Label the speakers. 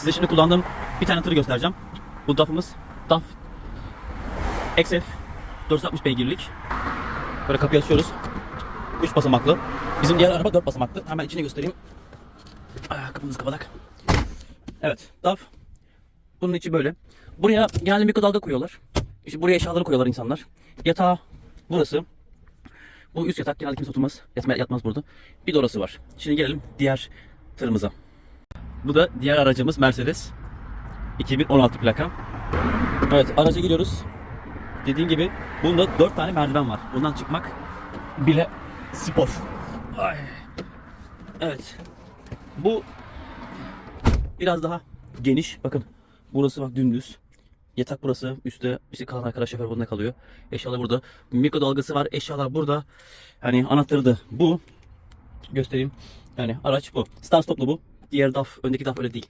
Speaker 1: Size şimdi kullandığım bir tane tırı göstereceğim. Bu DAF'ımız DAF XF 460 beygirlik. Böyle kapıyı açıyoruz. 3 basamaklı. Bizim diğer araba 4 basamaklı. Hemen içini göstereyim. Ah, kapımız kapadak. Evet, DAF. Bunun içi böyle. Buraya genelde mikrodalga koyuyorlar. İşte buraya eşyaları koyuyorlar insanlar. Yatağı burası. Bu üst yatak genelde kimse oturmaz. Yatma, yatmaz burada. Bir de orası var. Şimdi gelelim diğer tırımıza. Bu da diğer aracımız Mercedes. 2016 plaka. Evet araca giriyoruz. Dediğim gibi bunda 4 tane merdiven var. Bundan çıkmak bile spor. Ay. Evet. Bu biraz daha geniş. Bakın burası bak dümdüz. Yatak burası. Üstte işte kalan arkadaş şoför burada kalıyor. Eşyalar burada. Mikrodalgası var. Eşyalar burada. Hani anahtarı da bu. Göstereyim. Yani araç bu. Start stoplu bu. Diğer DAF, öndeki DAF öyle değil.